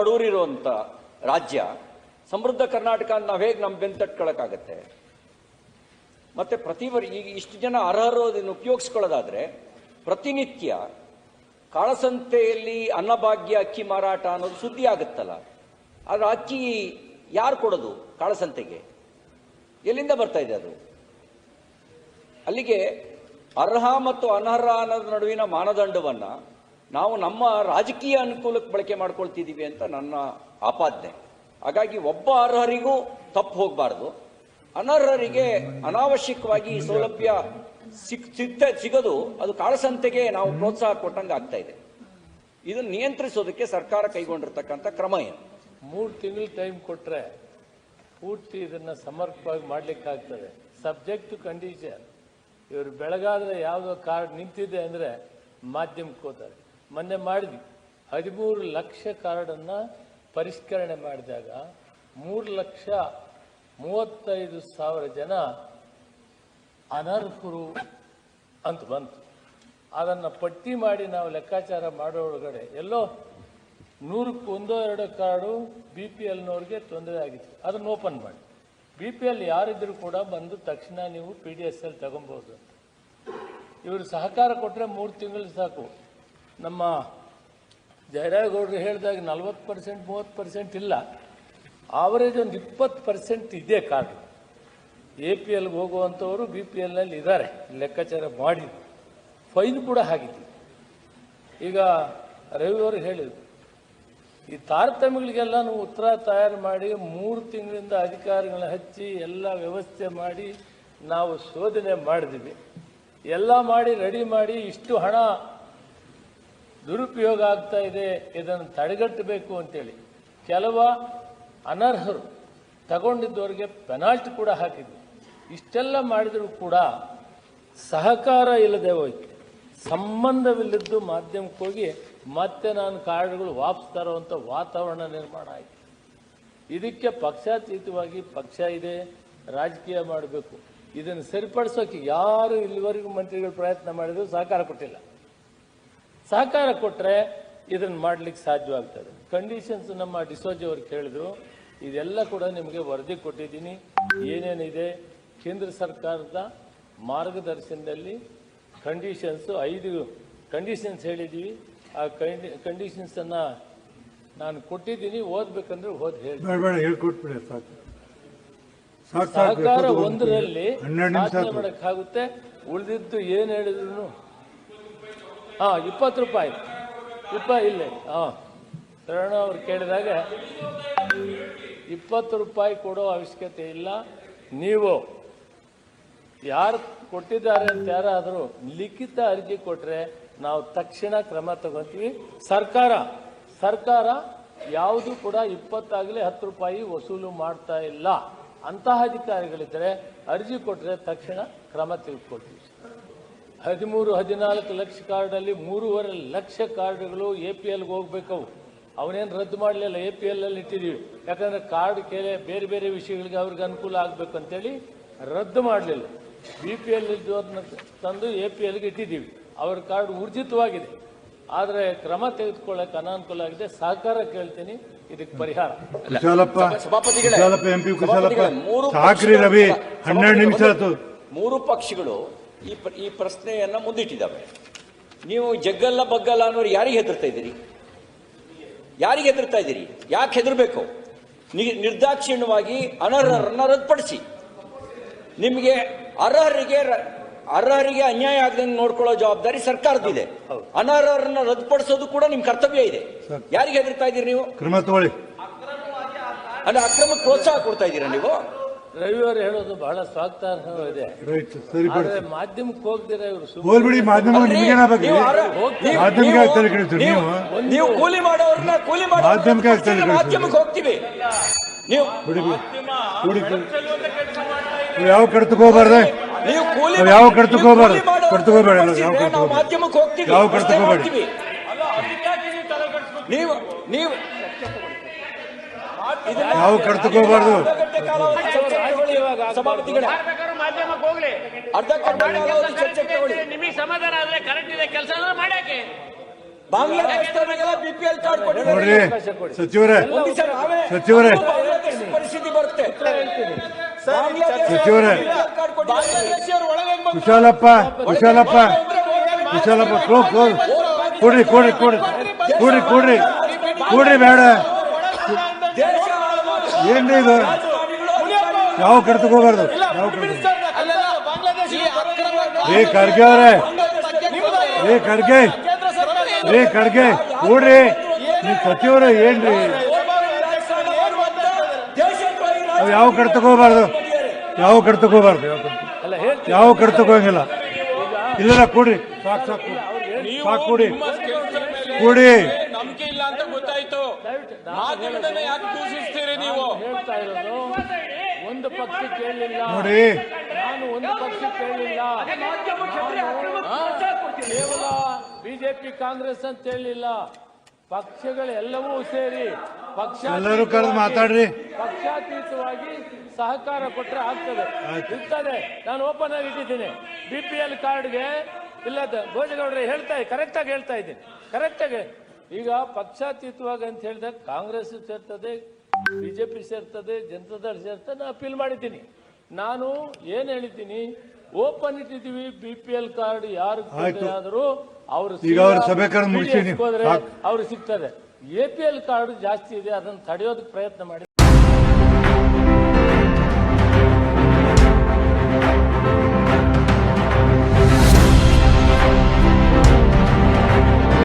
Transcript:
ಬಡವರಿರುವಂತ ರಾಜ್ಯ, ಸಮೃದ್ಧ ಕರ್ನಾಟಕ ಅಂತ ನಾವು ಹೇಗೆ ನಮ್ಮ ಬೆನ್ನು ತಟ್ಕೊಳಕ್ಕಾಗತ್ತೆ? ಮತ್ತೆ ಪ್ರತಿ ಈಗ ಇಷ್ಟು ಜನ ಅರ್ಹರು ಅದನ್ನು ಉಪಯೋಗಿಸ್ಕೊಳ್ಳೋದಾದ್ರೆ, ಪ್ರತಿನಿತ್ಯ ಕಾಳಸಂತೆಯಲ್ಲಿ ಅನ್ನಭಾಗ್ಯ, ಅಕ್ಕಿ ಮಾರಾಟ ಅನ್ನೋದು ಸುದ್ದಿ ಆಗುತ್ತಲ್ಲ. ಆದ್ರೆ ಅಕ್ಕಿ ಯಾರು ಕೊಡೋದು ಕಾಳಸಂತೆಗೆ? ಎಲ್ಲಿಂದ ಬರ್ತಾ ಇದೆ ಅದು? ಅಲ್ಲಿಗೆ ಅರ್ಹ ಮತ್ತು ಅನರ್ಹ ಅನ್ನೋದ್ರ ನಡುವಿನ ಮಾನದಂಡವನ್ನ ನಾವು ನಮ್ಮ ರಾಜಕೀಯ ಅನುಕೂಲಕ್ಕೆ ಬಳಕೆ ಮಾಡ್ಕೊಳ್ತಿದ್ದೀವಿ ಅಂತ ನನ್ನ ಆಪಾದನೆ. ಹಾಗಾಗಿ ಒಬ್ಬ ಅರ್ಹರಿಗೂ ತಪ್ಪು ಹೋಗಬಾರ್ದು. ಅನರ್ಹರಿಗೆ ಅನಾವಶ್ಯಕವಾಗಿ ಸೌಲಭ್ಯ ಸಿಕ್, ಸಿಗ್ತ, ಸಿಗೋದು ಅದು ಕಾಳಸಂತೆಗೆ ನಾವು ಪ್ರೋತ್ಸಾಹ ಕೊಟ್ಟಂಗೆ ಆಗ್ತಾ ಇದೆ. ಇದನ್ನು ನಿಯಂತ್ರಿಸೋದಕ್ಕೆ ಸರ್ಕಾರ ಕೈಗೊಂಡಿರ್ತಕ್ಕಂಥ ಕ್ರಮ ಏನು? ಮೂರು ತಿಂಗಳು ಟೈಮ್ ಕೊಟ್ರೆ ಪೂರ್ತಿ ಇದನ್ನ ಸಮರ್ಪಕವಾಗಿ ಮಾಡಲಿಕ್ಕಾಗ್ತದೆ ಸಬ್ಜೆಕ್ಟ್ ಕಂಡೀಷನ್ ಇವರು ಬೆಳಗಾದ್ರೆ ಯಾವುದೋ ಕಾರ್ಡ್ ನಿಂತಿದೆ ಅಂದ್ರೆ ಮಾಧ್ಯಮಕ್ಕೆ ಹೋಗ್ತಾರೆ. ಮೊನ್ನೆ ಮಾಡಿದ್ವಿ. ಹದಿಮೂರು ಲಕ್ಷ ಕಾರ್ಡನ್ನು ಪರಿಷ್ಕರಣೆ ಮಾಡಿದಾಗ ಮೂರು ಲಕ್ಷ ಮೂವತ್ತೈದು ಸಾವಿರ ಜನ ಅನರ್ಹರು ಅಂತ ಬಂತು. ಅದನ್ನು ಪಟ್ಟಿ ಮಾಡಿ ನಾವು ಲೆಕ್ಕಾಚಾರ ಮಾಡೋ ಒಳಗಡೆ ಎಲ್ಲೋ ನೂರಕ್ಕೆ ಒಂದೋ ಎರಡೋ ಕಾರ್ಡು ಬಿ ಪಿ ಎಲ್ನವ್ರಿಗೆ ತೊಂದರೆ ಆಗಿತ್ತು. ಅದನ್ನು ಓಪನ್ ಮಾಡಿ. ಬಿ ಪಿ ಎಲ್ ಯಾರಿದ್ದರೂ ಕೂಡ ಬಂದು ತಕ್ಷಣ ನೀವು ಪಿ ಡಿ ಎಸ್ ಎಲ್ ತಗೊಬೋದು ಇವರು ಸಹಕಾರ ಕೊಟ್ಟರೆ ಮೂರು ತಿಂಗಳು ಸಾಕು. ನಮ್ಮ ಜಯರಾಗೌಡರು ಹೇಳಿದಾಗ ನಲ್ವತ್ತು ಪರ್ಸೆಂಟ್, ಮೂವತ್ತು ಪರ್ಸೆಂಟ್ ಇಲ್ಲ. ಆವರೇಜ್ ಒಂದು ಇಪ್ಪತ್ತು ಪರ್ಸೆಂಟ್ ಇದೆ ಕಾರ್ಡು. ಎ ಪಿ ಎಲ್ಗೆ ಹೋಗುವಂಥವರು ಬಿ ಪಿ ಎಲ್ನಲ್ಲಿ ಇದ್ದಾರೆ. ಲೆಕ್ಕಾಚಾರ ಮಾಡಿ ಫೈನ್ ಕೂಡ ಹಾಕಿದ್ವಿ ಈಗ ರವಿಯವರು ಹೇಳಿದರು, ಈ ತಾರತಮ್ಯಗಳಿಗೆಲ್ಲ ನಾವು ಉತ್ತರ ತಯಾರು ಮಾಡಿ ಮೂರು ತಿಂಗಳಿಂದ ಅಧಿಕಾರಿಗಳನ್ನ ಹಚ್ಚಿ ಎಲ್ಲ ವ್ಯವಸ್ಥೆ ಮಾಡಿ ನಾವು ಶೋಧನೆ ಮಾಡಿದ್ವಿ ಎಲ್ಲ ಮಾಡಿ, ರೆಡಿ ಮಾಡಿ ಇಷ್ಟು ಹಣ ದುರುಪಯೋಗ ಆಗ್ತಾ ಇದೆ, ಇದನ್ನು ತಡೆಗಟ್ಟಬೇಕು ಅಂತೇಳಿ. ಕೆಲವ ಅನರ್ಹರು ತಗೊಂಡಿದ್ದವರಿಗೆ ಪೆನಾಲ್ಟಿ ಕೂಡ ಹಾಕಿದ್ವಿ. ಇಷ್ಟೆಲ್ಲ ಮಾಡಿದರೂ ಕೂಡ ಸಹಕಾರ ಇಲ್ಲದೆ ಹೋಯ್ತು. ಸಂಬಂಧವಿಲ್ಲದ್ದು ಮಾಧ್ಯಮಕ್ಕೆ ಹೋಗಿ ಮತ್ತೆ ನಾನು ಕಾರ್ಡ್ಗಳು ವಾಪಸ್ ತರುವಂಥ ವಾತಾವರಣ ನಿರ್ಮಾಣ ಆಯಿತು. ಇದಕ್ಕೆ ಪಕ್ಷಾತೀತವಾಗಿ ಪಕ್ಷ ಇದೆ, ರಾಜಕೀಯ ಮಾಡಬೇಕು. ಇದನ್ನು ಸರಿಪಡಿಸೋಕೆ ಯಾರು ಇಲ್ಲಿವರೆಗೂ ಮಂತ್ರಿಗಳು ಪ್ರಯತ್ನ ಮಾಡಿದ್ರು ಸಹಕಾರ ಕೊಟ್ಟಿಲ್ಲ. ಸಹಕಾರ ಕೊಟ್ಟರೆ ಇದನ್ನು ಮಾಡ್ಲಿಕ್ಕೆ ಸಾಧ್ಯವಾಗ್ತದೆ. ಕಂಡೀಷನ್ಸ್ ನಮ್ಮ ಡಿಸೋಜಿ ಅವರು ಕೇಳಿದ್ರು ಇದೆಲ್ಲ ಕೂಡ ನಿಮಗೆ ವರದಿ ಕೊಟ್ಟಿದ್ದೀನಿ. ಏನೇನಿದೆ? ಕೇಂದ್ರ ಸರ್ಕಾರದ ಮಾರ್ಗದರ್ಶನದಲ್ಲಿ ಕಂಡೀಷನ್ಸು ಐದು ಕಂಡೀಷನ್ಸ್ ಹೇಳಿದ್ದೀವಿ ಆ ಕಂಡೀಷನ್ಸನ್ನು ನಾನು ಕೊಟ್ಟಿದ್ದೀನಿ. ಓದ್ಬೇಕಂದ್ರೆ ಓದಿ ಹೇಳಿ. ಸಹಕಾರ ಒಂದರಲ್ಲಿ. ಮಾಡಕ್ಕಾಗುತ್ತೆ. ಉಳಿದಿದ್ದು ಏನು ಹೇಳಿದ್ರು ಹಾ, ಇಪ್ಪತ್ತು ರೂಪಾಯಿ. ಇಪ್ಪ, ಇಲ್ಲ. ಹಾಂ. ಶರಣ ಅವ್ರು ಕೇಳಿದಾಗ, ಇಪ್ಪತ್ತು ರೂಪಾಯಿ ಕೊಡೋ ಅವಶ್ಯಕತೆ ಇಲ್ಲ. ನೀವು ಯಾರು ಕೊಟ್ಟಿದ್ದಾರೆ ಅಂತ ಯಾರಾದರೂ ಲಿಖಿತ ಅರ್ಜಿ ಕೊಟ್ಟರೆ ನಾವು ತಕ್ಷಣ ಕ್ರಮ ತಗೊಳ್ತೀವಿ. ಸರ್ಕಾರ ಸರ್ಕಾರ ಯಾವುದು ಕೂಡ ಇಪ್ಪತ್ತಾಗಲಿ ಹತ್ತು ರೂಪಾಯಿ ವಸೂಲು ಮಾಡ್ತಾ ಇಲ್ಲ. ಅಂತಹ ಅಧಿಕಾರಿಗಳಿದ್ದರೆ ಅರ್ಜಿ ಕೊಟ್ಟರೆ ತಕ್ಷಣ ಕ್ರಮ ತೆಗೆದುಕೊಳ್ತೀವಿ. ಹದಿಮೂರು ಹದಿನಾಲ್ಕು ಲಕ್ಷ ಕಾರ್ಡಲ್ಲಿ ಮೂರುವರೆ ಲಕ್ಷ ಕಾರ್ಡ್ಗಳು ಎ ಪಿ ಎಲ್ಗೆ ಹೋಗ್ಬೇಕವು. ಅವನೇನು ರದ್ದು ಮಾಡಲಿಲ್ಲ ಎ ಪಿ ಎಲ್ ಅಲ್ಲಿ ಇಟ್ಟಿದ್ದೀವಿ. ಯಾಕಂದ್ರೆ ಕಾರ್ಡ್ ಕೇಳಿ ಬೇರೆ ಬೇರೆ ವಿಷಯಗಳಿಗೆ ಅವ್ರಿಗೆ ಅನುಕೂಲ ಆಗಬೇಕು ಅಂತೇಳಿ ರದ್ದು ಮಾಡಲಿಲ್ಲ. ಬಿ ಪಿ ಎಲ್ ಇದ್ದವ್ರನ್ನ ತಂದು ಎ ಪಿ ಎಲ್ಗೆ ಇಟ್ಟಿದ್ದೀವಿ. ಅವ್ರ ಕಾರ್ಡ್ ಊರ್ಜಿತವಾಗಿದೆ. ಆದರೆ ಕ್ರಮ ತೆಗೆದುಕೊಳ್ಳಕ್ಕೆ ಅನಾನುಕೂಲ ಆಗಿದೆ. ಸಹಕಾರ ಕೇಳ್ತೀನಿ. ಇದಕ್ಕೆ ಪರಿಹಾರ. ಮೂರು ಪಕ್ಷಗಳ- ಈ ಪ್ರ- ಈ ಪ್ರಶ್ನೆಯನ್ನು ಮುಂದಿಟ್ಟಿದ್ದಾವೆ. ನೀವು ಜಗ್ಗಲ್ಲ ಬಗ್ಗಲ್ಲ ಅನ್ನೋರು ಯಾರಿಗೆ ಹೆದರ್ತಾ ಇದ್ದೀರಿ? ಯಾರಿಗೆ ಹೆದರ್ತಾ ಇದ್ದೀರಿ? ಯಾಕೆ ಹೆದರಬೇಕು? ನಿ- ನಿರ್ದಾಕ್ಷಿಣ್ಯವಾಗಿ ಅನರ್ಹರನ್ನು ರದ್ದುಪಡಿಸಿ. ನಿಮಗೆ ಅರ್ಹರಿಗೆ ಅರ್ಹರಿಗೆ ಅನ್ಯಾಯ ಆಗದಂಗೆ ನೋಡ್ಕೊಳ್ಳೋ ಜವಾಬ್ದಾರಿ ಸರ್ಕಾರದಿದೆ ಅನರ್ಹರನ್ನ ರದ್ದುಪಡಿಸೋದು ಕೂಡ ನಿಮ್ ಕರ್ತವ್ಯ ಇದೆ. ಯಾರಿಗೆ ಹೆದರ್ತಾ ಇದ್ದೀರಿ ನೀವು? ಕ್ರಮ ತಗೊಳ್ಳಿ. ಅಂದ್ರೆ ಅಕ್ರಮಕ್ಕೆ ಪ್ರೋತ್ಸಾಹ ಕೊಡ್ತಾ ಇದ್ದೀರಾ ನೀವು? ರವಿಯವರು ಹೇಳೋದು ಬಹಳ ಸ್ವಾಗತಾರ್ಹವಿದೆ ರೈಟ್ ಸರಿಪಡಿಸಿ ಆದರೆ ಮಾಧ್ಯಮಕ್ಕೆ ಹೋಗ್ದಿರ ಇವರು ಹೋಗ್ಬಿಡಿ ಮಾಧ್ಯಮ ನಿಮಗೇನಾಗಬೇಕು ಮಾಧ್ಯಮಕ್ಕೆ ನೀವು- ತಲೆ ನೀವು? ನೀವು. ಕೂಲಿ ಮಾಡೋರ್ನ ಕೂಲಿ ಮಾಧ್ಯಮಕ್ಕೆ ಹೋಗ್ತೀವಿ. ನೀವು ಬಿಡಿ ಬಿಡಿ. ಯಾವ ಕಡತಕ್ಕೆ ಹೋಗ್ಬಾರ್ದೆ? ನೀವು ಕೂಲಿ ನಾವು ಯಾವ ಕಡತಕ್ಕೆ ನೀವು ಹೋಗ್ಬಾರ್ದು. ಕಡತಕ್ಕೆ ಯಾವ. ಮಾಧ್ಯಮಕ್ಕೆ ಹೋಗ್ತೀವಿ. ಯಾವ ಪ್ರಶ್ನೆ ನೀವು ಹೋಗ್ಬೇಡಿ. ನೀವು ನೀವು ಇದನ್ನ- ಯಾವ ಕಡತಕ್ಕೆ ಹೋಗ್ಬಾರ್ದು. ಅರ್ಧ ಗಂಟೆ ಕಾಲಾವಧಿ ಚರ್ಚೆ ತಗೊಳ್ಳಿ ಕಡ್ತಕೋಬಾರ್ದು ಸಭಾಪತಿಗಳೇ ಬೇಕಾದ್ರೂ ಮಾಧ್ಯಮಕ್ಕೆ ಹೋಗ್ಲಿ. ಅರ್ಧ ಗಂಟೆ ಕಾಲಾವಧಿ ಚರ್ಚೆ ತಗೊಳ್ಳಿ. ನಿಮಗೆ ಸಮಾಧಾನ ಆದ್ರೆ ಕರೆಕ್ಟ್ ಇದೆ ಕೆಲಸ ಅಂದ್ರೆ ಮಾಡ್ಯಾಕೆ? ಬಾಂಗ್ಲಾದೇಶದವರಿಗೆಲ್ಲ ಬಿ ಪಿ ಎಲ್ ಕಾರ್ಡ್ ಕೊಟ್ಟಿದ್ದಾರೆ ನೋಡ್ರಿ ಸಚಿವರೇ ನಾವೇ ಸಚಿವರೇ. ಪರಿಸ್ಥಿತಿ ಬರುತ್ತೆ. ಸಚಿವರೇ. ಕುಶಾಲಪ್ಪ ಕುಶಾಲಪ್ಪ. ಕುಶಾಲಪ್ಪ ಕೊಡ್ರಿ ಕೊಡ್ರಿ ಕೊಡ್ರಿ. ಕೊಡ್ರಿ ಕೊಡ್ರಿ. ಕೊಡ್ರಿ ಬೇಡ. ಏನ್ರಿ ಇದು? ಯಾವ ಕಡೆ ಹೋಗ್ಬಾರ್ದು ಯಾವ ಕಡೆ ಏ ಖರ್ಗೆ ಅವ್ರೆ. ಏ ಖರ್ಗೆ. ಏ ಖರ್ಗೆ. ನೋಡ್ರಿ ನೀವು ಸಚಿವರು ಏನ್ರಿ? ದೇಶದ್ರೋಹಿ ಯಾವ ಕಡೆ ತಗೋಬಾರ್ದು ಯಾವ ಕಡೆ ಯಾವ ಕಡೆ ತಗೋಂಗಿಲ್ಲ ಇಲ್ಲ ಕೊಡ್ರಿ ಸಾಕು ಸಾಕು ಸಾಕು ಕೊಡಿ. ಕೊಡಿ. ನಂಬಿಕೆ ಇಲ್ಲ ಅಂತ ಗೊತ್ತಾಯ್ತು. ಮಾಧ್ಯಮದನ್ನ ಯಾಕೆ ದೂಷಿಸ್ತೀರಿ ನೀವು? ಒಂದು ಪಕ್ಷ ಕೇಳಲಿಲ್ಲ ನೋಡಿ. ನಾನು ಒಂದು ಪಕ್ಷ ಕೇಳಲಿಲ್ಲ ಕೇವಲ ಬಿಜೆಪಿ ಕಾಂಗ್ರೆಸ್ ಅಂತ ಹೇಳಿಲ್ಲ. ಪಕ್ಷಗಳೆಲ್ಲವೂ ಸೇರಿ ಪಕ್ಷ ಎಲ್ಲರೂ ಕರೆದು ಮಾತಾಡ್ರಿ. ಪಕ್ಷಾತೀತವಾಗಿ ಸಹಕಾರ ಕೊಟ್ಟರೆ ಆಗ್ತದೆ. ಇರ್ತದೆ. ನಾನು ಓಪನ್ ಆಗಿ ಇಟ್ಟಿದ್ದೀನಿ. ಬಿ ಪಿ ಎಲ್ ಕಾರ್ಡ್ಗೆ ಇಲ್ಲ ಭೋಜಗೌಡ್ರೆ ಹೇಳ್ತಾ ಕರೆಕ್ಟಾಗಿ ಹೇಳ್ತಾ ಇದ್ದೀನಿ. ಕರೆಕ್ಟ್ ಆಗಿ ಈಗ ಪಕ್ಷಾತೀತವಾಗಿ ಅಂತ ಹೇಳಿದಾಗ ಕಾಂಗ್ರೆಸ್ ಸೇರ್ತದೆ ಬಿಜೆಪಿ ಸೇರ್ತದೆ ಜನತಾದಳ ಸೇರ್ತದೆ ನಾನು ಅಪೀಲ್ ಮಾಡಿದ್ದೀನಿ ನಾನು ಏನ್ ಹೇಳಿದ್ದೀನಿ ಓಪನ್ ಇಟ್ಟಿದ್ದೀವಿ ಬಿ ಪಿ ಎಲ್ ಕಾರ್ಡ್ ಯಾರು. ಆದರೂ ಅವರು. ಹೋದ್ರೆ. ಅವ್ರು ಸಿಗ್ತದೆ ಎ ಪಿ ಎಲ್ ಕಾರ್ಡ್ ಜಾಸ್ತಿ ಇದೆ ಅದನ್ನು ತಡೆಯೋದಕ್ಕೆ ಪ್ರಯತ್ನ ಮಾಡಿ